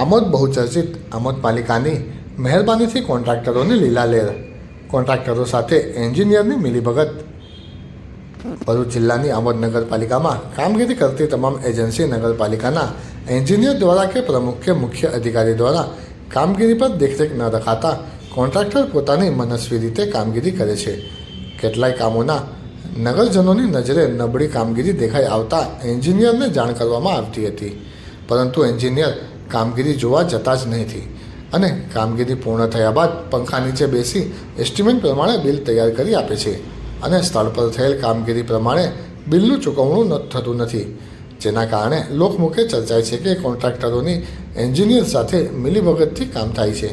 આમોદ બહુચર્ચિત આમોદ પાલિકાની મહેરબાનીથી કોન્ટ્રાક્ટરોની લીલાલેર કોન્ટ્રાક્ટરો સાથે એન્જિનિયરની મિલીભગત. ભરૂચ જિલ્લાની આમોદ નગરપાલિકામાં કામગીરી કરતી તમામ એજન્સી નગરપાલિકાના એન્જિનિયર દ્વારા કે પ્રમુખ કે મુખ્ય અધિકારી દ્વારા કામગીરી પર દેખરેખ ન રખાતા કોન્ટ્રાક્ટર પોતાની મનસ્વી રીતે કામગીરી કરે છે. કેટલાય કામોના નગરજનોની નજરે નબળી કામગીરી દેખાઈ આવતા એન્જિનિયરને જાણ કરવામાં આવતી હતી. પરંતુ એન્જિનિયર કામગીરી જોવા જતા જ નથી અને કામગીરી પૂર્ણ થયા બાદ પંખા નીચે બેસી એસ્ટિમેટ પ્રમાણે બિલ તૈયાર કરી આપે છે. અને સ્થળ પર થયેલ કામગીરી પ્રમાણે બિલનું ચૂકવણું થતું નથી. જેના કારણે લોકમુખે ચર્ચાય છે કે કોન્ટ્રાક્ટરોની એન્જિનિયર સાથે મિલીભગતથી કામ થાય છે.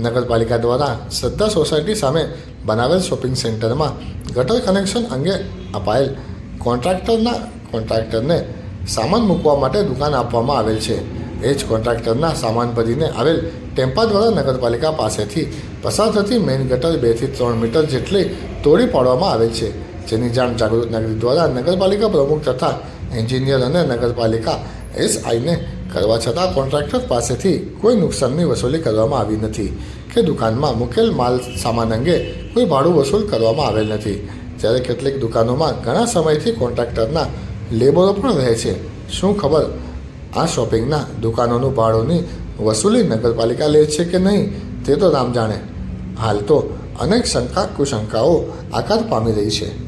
નગરપાલિકા દ્વારા શ્રદ્ધા સોસાયટી સામે બનાવેલ શોપિંગ સેન્ટરમાં ગટર કનેક્શન અંગે અપાયેલ કોન્ટ્રાક્ટરના કોન્ટ્રાક્ટરને સામાન મૂકવા માટે દુકાન આપવામાં આવેલ છે. એ જ કોન્ટ્રાક્ટરના સામાન ભરીને આવેલ ટેમ્પા દ્વારા નગરપાલિકા પાસેથી પસાર થતી મેઇન ગટર બેથી ત્રણ મીટર જેટલી તોડી પાડવામાં આવેલ છે, જેની જાણ જાગૃત નાગરિક દ્વારા નગરપાલિકા પ્રમુખ તથા એન્જિનિયર અને નગરપાલિકા એસઆઈને કરવા છતાં કોન્ટ્રાક્ટર પાસેથી કોઈ નુકસાનની વસૂલી કરવામાં આવી નથી કે દુકાનમાં મૂકેલ માલ સામાન અંગે કોઈ ભાડું વસૂલ કરવામાં આવેલ નથી. જ્યારે કેટલીક દુકાનોમાં ઘણા સમયથી કોન્ટ્રાક્ટરના લેબરો પણ રહે છે, શું ખબર આ શોપિંગના દુકાનોનું ભાડુંની વસૂલી નગરપાલિકા લે છે કે નહીં, તે તો રામ જાણે. હાલ તો અનેક શંકા કુશંકાઓ આકાર પામી રહી છે.